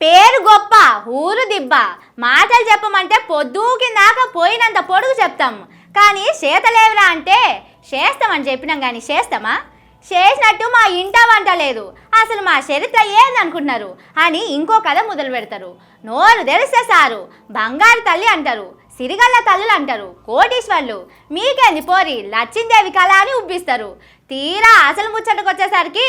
పేరు గొప్ప ఊరు దిబ్బ. మాటలు చెప్పమంటే పొద్దుకి దాకా పోయినంత పొడుగు చెప్తాం. కానీ చేతలేవురా అంటే చేస్తామని చెప్పినాం కానీ చేస్తామా? చేసినట్టు మా ఇంట వంట లేదు. అసలు మా చరిత్ర ఏందనుకుంటున్నారు అని ఇంకో కథ మొదలు పెడతారు. నోరు తెరిస్తే సారు బంగారు తల్లి అంటారు సిరిగల్ల తల్లులు అంటారు కోటీశ్వర్లు. మీకేంది పోరి? లచ్చిందేవి కళ అని ఉబ్బిస్తారు. తీరా అసలు ముచ్చటకు వచ్చేసరికి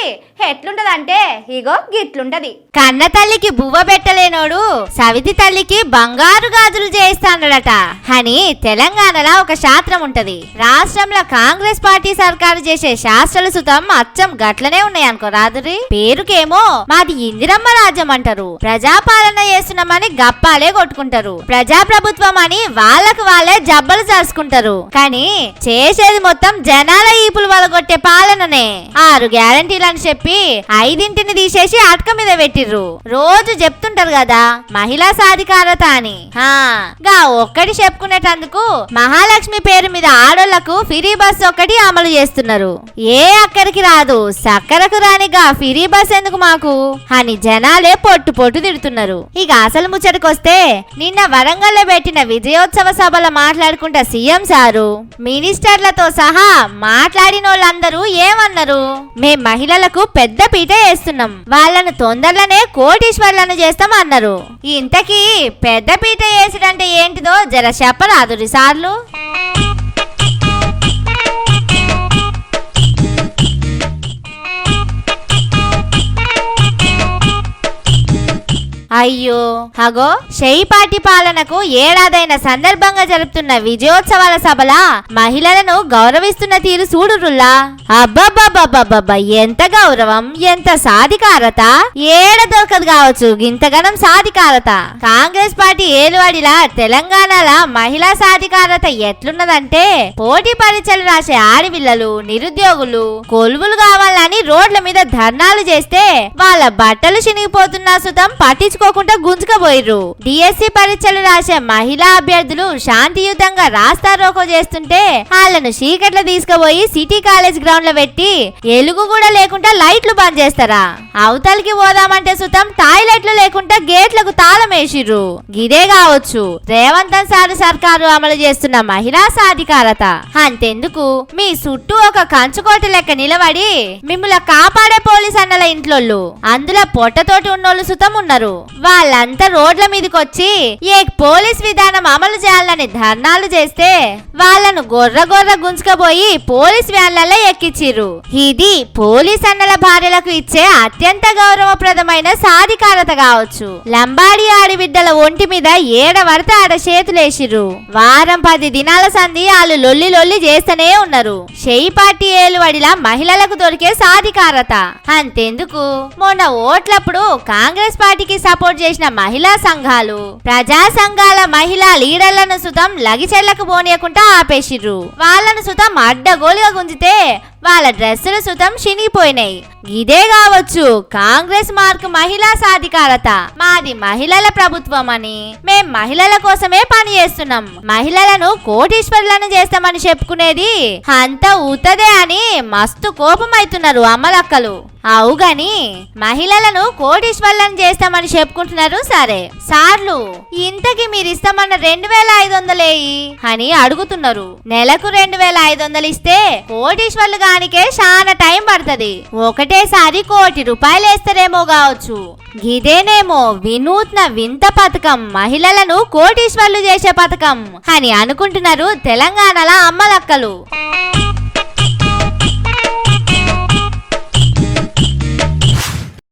ఎట్లుంటదంటే ఇగో గిట్లుంటది. కన్న తల్లికి బువ్వ పెట్టలేనోడు సవితి తల్లికి బంగారు గాజులు చేయిస్తాడట అని తెలంగాణలో ఒక శాస్త్రం ఉంటది. రాష్ట్రంలో కాంగ్రెస్ పార్టీ సర్కారు చేసే శాస్త్రాలు సుతం అచ్చం గట్లనే ఉన్నాయి అనుకో రాదురి? పేరుకేమో మాది ఇందిరమ్మ రాజ్యం అంటారు. ప్రజాపాలన చేస్తున్నామని గప్పాలే కొట్టుకుంటారు. ప్రజాప్రభుత్వం అని వాళ్ళకు వాళ్ళే జబ్బలు చేసుకుంటారు కానీ చేసేది మొత్తం జనాల ఈపులు వలగొట్టే పాలననే. ఆరు గ్యారంటీలని చెప్పి ఐదింటిని తీసేసి అటక మీద పెట్టిర్రు. రోజు చెప్తుంటారు కదా మహిళా సాధికారత అని. గా ఒక్కటి చెప్పుకునేటందుకు మహాలక్ష్మి పేరు మీద ఆడోళ్ళకు ఫ్రీ బస్ ఒకటి అమలు చేస్తున్నారు. ఏ అక్కడికి రాదు సక్కరకు రానిగా ఫ్రీ బస్ ఎందుకు మాకు? అని జనాలే పొట్టు పొట్టు తిడుతున్నారు. ఇక అసలు ముచ్చటకొస్తే నిన్న వరంగల్లో పెట్టిన విజయోత్సవ సభలో మాట్లాడుకుంటా సీఎం సారు మినిస్టర్లతో సహా మాట్లాడిన వాళ్ళందరూ ఏమన్నారు? మేం మహిళలకు పెద్ద పీట వేస్తున్నాం. వాళ్ళను తొందరలోనే కోటీశ్వర్లను చేస్తాం అన్నారు. ఇంతకీ పెద్ద పీట వేసుడంటే ఏంటిదో జర చెప్పరాదు సార్లు. అయ్యో. అగో పార్టీ పాలనకు ఏడాదైన సందర్భంగా జరుపుతున్న విజయోత్సవాల సభల మహిళలను గౌరవిస్తున్న తీరు చూడురుల్లా అబ్బబ్బబ్బబ్బబ్బబ్బ ఎంత గౌరవం ఎంత సాధికారత. ఏడ దొరకదు కావచ్చు గింతగనం సాధికారత. కాంగ్రెస్ పార్టీ ఏలువాడిలా తెలంగాణల మహిళా సాధికారత ఎట్లున్నదంటే పోటీ పరీక్షలు రాసే ఆడపిల్లలు నిరుద్యోగులు కొలువులు కావాలని రోడ్ల మీద ధర్నాలు చేస్తే వాళ్ళ బట్టలు చినిగిపోతున్నా సుతం పట్టించుకో పట్టించుకోకుండా గుంజుకపోయిర్రు. డిఎస్సి పరీక్షలు రాసే మహిళా అభ్యర్థులు శాంతియుతంగా రాస్తా రోకో చేస్తుంటే వాళ్ళను చీకట్ల తీసుకుపోయి సిటీ కాలేజ్ గ్రౌండ్లో పెట్టి ఎలుగు కూడా లేకుండా లైట్లు బంద్ చేస్తారా? అవతలికి పోదామంటే సుతం టాయిలెట్లు లేకుండా గేట్లకు తాళం వేసిర్రు. గిదే కావచ్చు. రేవంతన్ సార్ సర్కారు అమలు చేస్తున్న మహిళా సాధికారత. అంతెందుకు? మీ చుట్టూ ఒక కంచుకోట లెక్క నిలబడి మిమ్మల్ని కాపాడే పోలీస్ అన్నల ఇంట్లోళ్ళు. అందులో పొట్టతోటి ఉన్నోళ్ళు సుతం ఉన్నారు. వాళ్ళంతా రోడ్ల మీదకి వచ్చి ఏ పోలీస్ విధానం అమలు చేయాలని ధర్నాలు చేస్తే వాళ్ళను గొర్ర గొర్ర గుంజుకపోయి పోలీస్ వ్యాన్లలో ఎక్కిచ్చిర్రు. ఇది పోలీస్ అన్నల భార్యలకు ఇచ్చే అత్యంత గౌరవప్రదమైన సాధికారత కావచ్చు. లంబాడి ఆడిబిడ్డల ఒంటి మీద ఏడ వరత ఆడ చేతులేసిర్రు. వారం పది దినాల సంధి వాళ్ళు లొల్లి లొల్లి చేస్తూనే ఉన్నారు. షెయి పార్టీ ఏలువడిలా మహిళలకు దొరికే సాధికారత. అంతెందుకు? మొన్న ఓట్లప్పుడు కాంగ్రెస్ పార్టీకి సపోర్ట్ చేసిన మహిళా సంఘాలు ప్రజా సంఘాల మహిళా లీడర్లను సుతం లగిచెల్లకు పోనీయకుండా ఆపేసిర్రు. వాళ్ళను సుతం అడ్డగోలుగా గుంజితే వాళ్ళ డ్రెస్సులు సుతం చినిగిపోయినాయి ఇదే కావచ్చు కాంగ్రెస్ మార్క్ మహిళా సాధికారత. మాది మహిళల ప్రభుత్వం అని మేం మహిళల కోసమే పని చేస్తున్నాం. మహిళలను కోటీశ్వరులను చేస్తామని చెప్పుకునేది అంత ఊతదే అని మస్తు కోపమైతున్నారు అమ్మలక్కలు. అవుగాని మహిళలను కోటీశ్వరులను చేస్తామని చెప్పుకుంటున్నారు సరే. సార్లు ఇంతకి మీరు ఇస్తామన్న రెండు వేల ఐదు వందలేయి అని అడుగుతున్నారు. నెలకు రెండు వేల ఐదు వందలు ఇస్తే కోటీశ్వరులుగా గానికే చాలా టైం పడుతుంది. ఒకటేసారి కోటి రూపాయలు వేస్తారేమో కావచ్చు. ఇదేనేమో వినూత్న వింత పథకం మహిళలను కోటీశ్వర్లు చేసే పథకం అని అనుకుంటున్నారు తెలంగాణలో అమ్మలక్కలు.